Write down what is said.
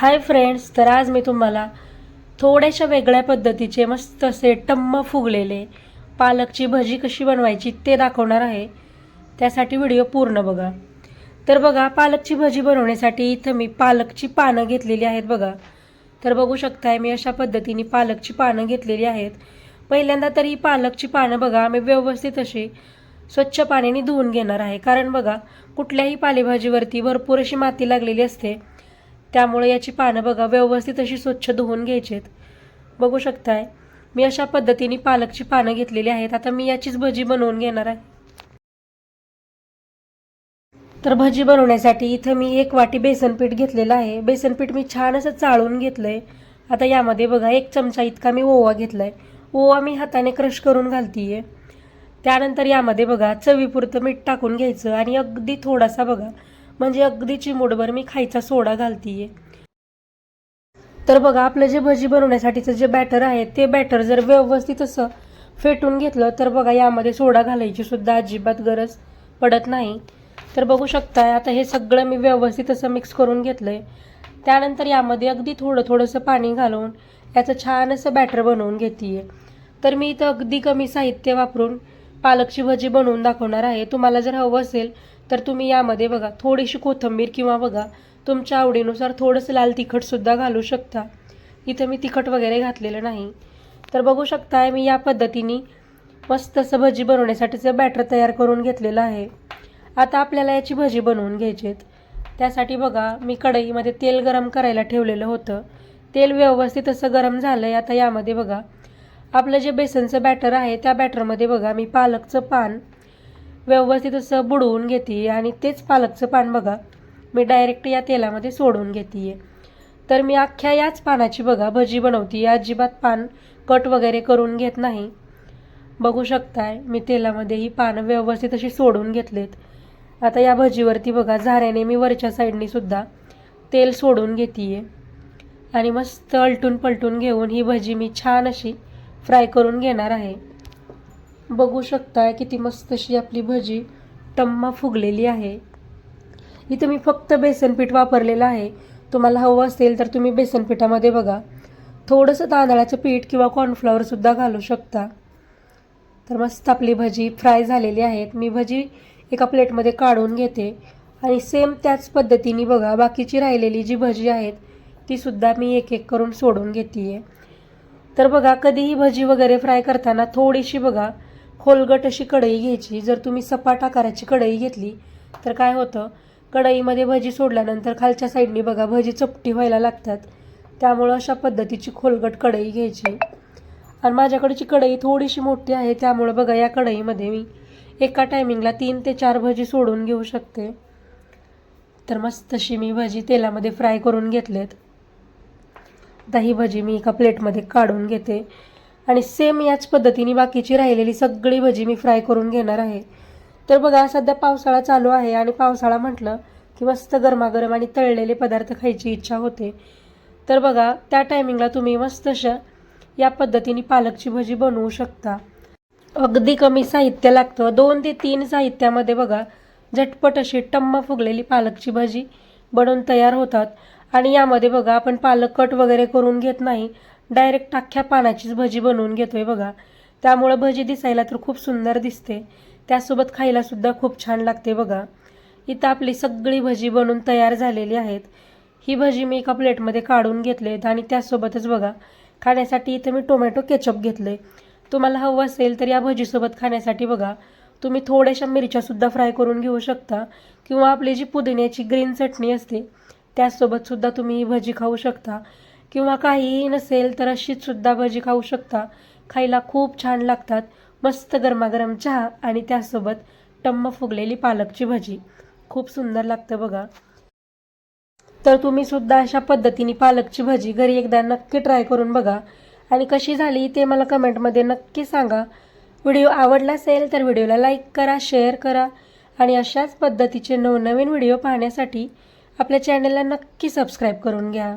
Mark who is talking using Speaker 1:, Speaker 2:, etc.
Speaker 1: Hi friends तर आज मी तुम्हाला थोड्याशा वेगळ्या पद्धतीचे मस्त असे टम्म फुगलेले पालकची भजी कशी बनवायची ते दाखवणार आहे. त्यासाठी व्हिडिओ पूर्ण बघा. तर बघा पालकची भजी बनवण्यासाठी इथं मी पालकची पानं घेतलेली आहेत बघा. तर बघू शकताय मी अशा पद्धतीने पालकची पानं घेतलेली आहेत. पहिल्यांदा तरी पालकची पानं बघा मी व्यवस्थित अशी स्वच्छ पाण्याने धुवून घेणार आहे. कारण बघा कुठल्याही पालेभाजीवरती भरपूर अशी माती लागलेली असते. त्यामुळे याची पानं बघा व्यवस्थित अशी स्वच्छ धुवून घ्यायचीत. बघू शकताय. मी अशा पद्धतीने पालकची पानं घेतलेली आहेत. आता मी याचीच भजी बनवून घेणार आहे. तर भजी बनवण्यासाठी इथं मी एक वाटी बेसन पीठ घेतलेलं आहे. बेसन पीठ मी छान असं चाळून घेतलं आहे आता यामध्ये बघा एक चमचा इतका मी ओवा घेतला आहे ओवा मी हाताने क्रश करून घालतीये. आहे त्यानंतर यामध्ये बघा चवीपुरतं मीठ टाकून घ्यायचं आणि अगदी थोडासा बघा म्हणजे अगदी चिमूटभर मी खायचा सोडा घालतीये. तर बघा आपलं जे भजी बनवण्यासाठीचं जे बॅटर आहे ते बॅटर जर व्यवस्थित असं फेटून घेतलं तर बघा यामध्ये सोडा घालायची सुद्धा अजिबात गरज पडत नाही. तर बघू शकताय आता हे सगळं मी व्यवस्थित असं मिक्स करून घेतलं आहे त्यानंतर यामध्ये अगदी थोडं थोडंसं पाणी घालून याचं छान असं बॅटर बनवून घेते तर मी इथं अगदी कमी साहित्य वापरून पालकची भजी बनवून दाखवणार आहे. तुम्हाला जर हवं असेल तर तुम्ही यामध्ये बघा थोडीशी कोथिंबीर किंवा बघा तुमच्या आवडीनुसार थोडंसं लाल तिखटसुद्धा घालू शकता. इथं मी तिखट वगैरे घातलेलं नाही. तर बघू शकताय मी या पद्धतीने मस्त असं भजी बनवण्यासाठीचं बॅटर तयार करून घेतलेलं आहे. आता आपल्याला याची भजी बनवून घ्यायची आहेत. त्यासाठी बघा मी कढईमध्ये तेल गरम करायला ठेवलेलं होतं. तेल व्यवस्थित असं गरम झालं आहे आता यामध्ये बघा आपलं जे बेसनचं बॅटर आहे त्या बॅटरमध्ये बघा मी पालकचं पान व्यवस्थित असं बुडवून घेते आणि तेच पालकचं पान बघा मी डायरेक्ट या तेलामध्ये सोडून घेते तर मी अख्ख्या याच पानाची बघा भजी बनवते अजिबात पान कट वगैरे करून घेत नाही. बघू शकताय मी तेलामध्ये ही पानं व्यवस्थित अशी सोडून घेतलेत. आता या भजीवरती बघा झाऱ्याने मी वरच्या साईडनी सुद्धा तेल सोडून घेते आणि मस्त अलटून पलटून घेऊन ही भजी मी छान अशी फ्राय करून घेणार आहे. बघू शकताय किती मस्त अशी आपली भजी टम्मा फुगलेली आहे. इथं मी फक्त बेसन पीठ वापरलेलं आहे. तुम्हाला हवं असेल तर तुम्ही बेसन पिठामध्ये बघा. थोडंसं तांदळाचं पीठ किंवा कॉर्नफ्लॉवरसुद्धा घालू शकता. तर मस्त आपली भजी फ्राय झालेली आहेत. मी भजी एका प्लेटमध्ये काढून घेते. आणि सेम त्याच पद्धतीने बघा बाकीची राहिलेली जी भजी आहेत तीसुद्धा मी एक एक करून सोडून घेते आहे तर बघा कधीही भजी वगैरे फ्राय करताना थोडीशी बघा खोलगट अशी कढई घ्यायची. जर तुम्ही सपाट आकाराची कढई घेतली तर काय होतं कढईमध्ये भजी सोडल्यानंतर खालच्या साईडनी बघा भजी चपटी व्हायला लागतात. त्यामुळं अशा पद्धतीची खोलगट कढई घ्यायची. आणि माझ्याकडची कढई थोडीशी मोठी आहे त्यामुळं बघा या कढईमध्ये मी एका टायमिंगला तीन ते चार भजी सोडून घेऊ शकते. तर मस्त अशी मी भजी तेलामध्ये फ्राय करून घेतलेत. दही भजी मी एका प्लेटमध्ये काढून घेते. आणि सेम याच पद्धतीने बाकीची राहिलेली सगळी भजी मी फ्राय करून घेणार आहे. तर बघा सध्या पावसाळा चालू आहे आणि पावसाळा म्हटलं की मस्त गरमागरम आणि तळलेले पदार्थ खायची इच्छा होते. तर बघा त्या टायमिंगला तुम्ही मस्त अशा या पद्धतीने पालकची भजी बनवू शकता. अगदी कमी साहित्य लागतं. दोन ते तीन साहित्यामध्ये बघा झटपट अशी टम्म फुगलेली पालकची भाजी बनवून तयार होतात. आणि यामध्ये बघा आपण पालक कट वगैरे करून घेत नाही. डायरेक्ट अख्ख्या पानाचीच भजी बनवून घेतोय बघा. त्यामुळं भजी दिसायला तर खूप सुंदर दिसते. त्यासोबत खायलासुद्धा खूप छान लागते बघा. इथं आपली सगळी भजी बनवून तयार झालेली आहेत. ही भजी मी एका प्लेटमध्ये काढून घेतलेत आणि त्यासोबतच बघा खाण्यासाठी इथं मी टोमॅटो केचप घेतले तुम्हाला हवं असेल तर या भजीसोबत खाण्यासाठी बघा तुम्ही थोड्याशा मिरच्यासुद्धा फ्राय करून घेऊ शकता किंवा आपली जी पुदिन्याची ग्रीन चटणी असते त्यासोबतसुद्धा तुम्ही भजी खाऊ शकता. किंवा काहीही नसेल तर अशीचसुद्धा भजी खाऊ शकता. खायला खूप छान लागतात. मस्त गरमागरम चहा आणि त्यासोबत टम्म फुगलेली पालकची भजी. खूप सुंदर लागतं बघा. तर तुम्ही सुद्धा अशा पद्धतीने पालकची भजी घरी एकदा नक्की ट्राय करून बघा. आणि कशी झाली ते मला कमेंटमध्ये नक्की सांगा. व्हिडिओ आवडला असेल तर व्हिडिओला लाईक करा शेअर करा. आणि अशाच पद्धतीचे नवनवीन व्हिडिओ पाहण्यासाठी आपल्या चॅनलला नक्की सबस्क्राईब करून घ्या.